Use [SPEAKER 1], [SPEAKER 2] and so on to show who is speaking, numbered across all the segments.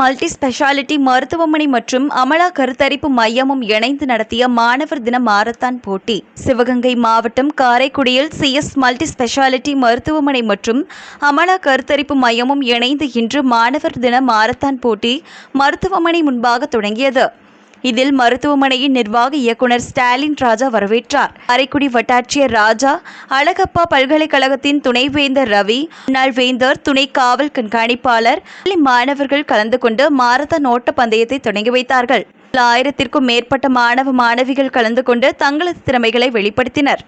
[SPEAKER 1] Multi speciality மருத்துவமனை மற்றும் அமலா கருத்தரிப்பு மையமும் இணைந்து நடத்திய மாணவர் தின மாரத்தான் போட்டி. சிவகங்கை மாவட்டம் காரைக்குடியில் சிஎஸ் மல்டி ஸ்பெஷாலிட்டி மருத்துவமனை மற்றும் அமலா கருத்தரிப்பு மையமும் இணைந்து இன்று மாணவர் தின மாரத்தான் போட்டி மருத்துவமனை முன்பாக தொடங்கியது. இதில் மருத்துவமனையின் நிர்வாக இயக்குனர் ஸ்டாலின் ராஜா வரவேற்றார். அரைக்குடி வட்டாட்சியர் ராஜா அழகப்பா பல்கலைக்கழகத்தின் துணைவேந்தர் ரவி முன்னாள் வேந்தர் துணை காவல் கண்காணிப்பாளர் மாணவர்கள் கலந்து கொண்டு மாரத்தான் ஓட்ட பந்தயத்தை தொடங்கி வைத்தார்கள். ஆயிரத்திற்கும் மேற்பட்ட மாணவ மாணவிகள் கலந்து கொண்டு தங்களது திறமைகளை வெளிப்படுத்தினர்.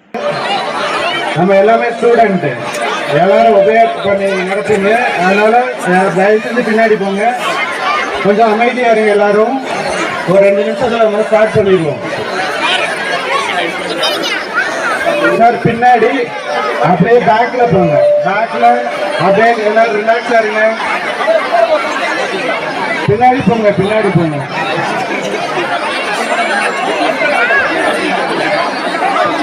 [SPEAKER 2] நம்ம எல்லாமே ஸ்டூடெண்ட் எல்லாரும் உபயோக பண்ணி நடத்துங்க. அதனால தயவு செஞ்சு பின்னாடி போங்க. கொஞ்சம் அமைதியா இருங்க எல்லாரும். ஒரு ரெண்டு நிமிஷம் ஸ்டார்ட் பண்ணிடுவோம். சார் பின்னாடி அப்படியே பேக்ல போங்க. பேக்ல அப்படியே எல்லாரும் ரிலாக்ஸா இருங்க. பின்னாடி போங்க பின்னாடி போங்க.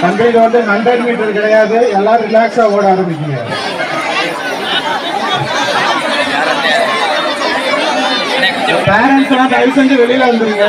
[SPEAKER 2] தம்பி வந்து ஹண்ட்ரட் மீட்டர் கிடையாது. எல்லாரும் ரிலாக்ஸா ஓட ஆரம்பிக்கீங்க பேரண்ட்ஸ் எல்லாம் தயவு செஞ்சு வெளியில வந்துருங்க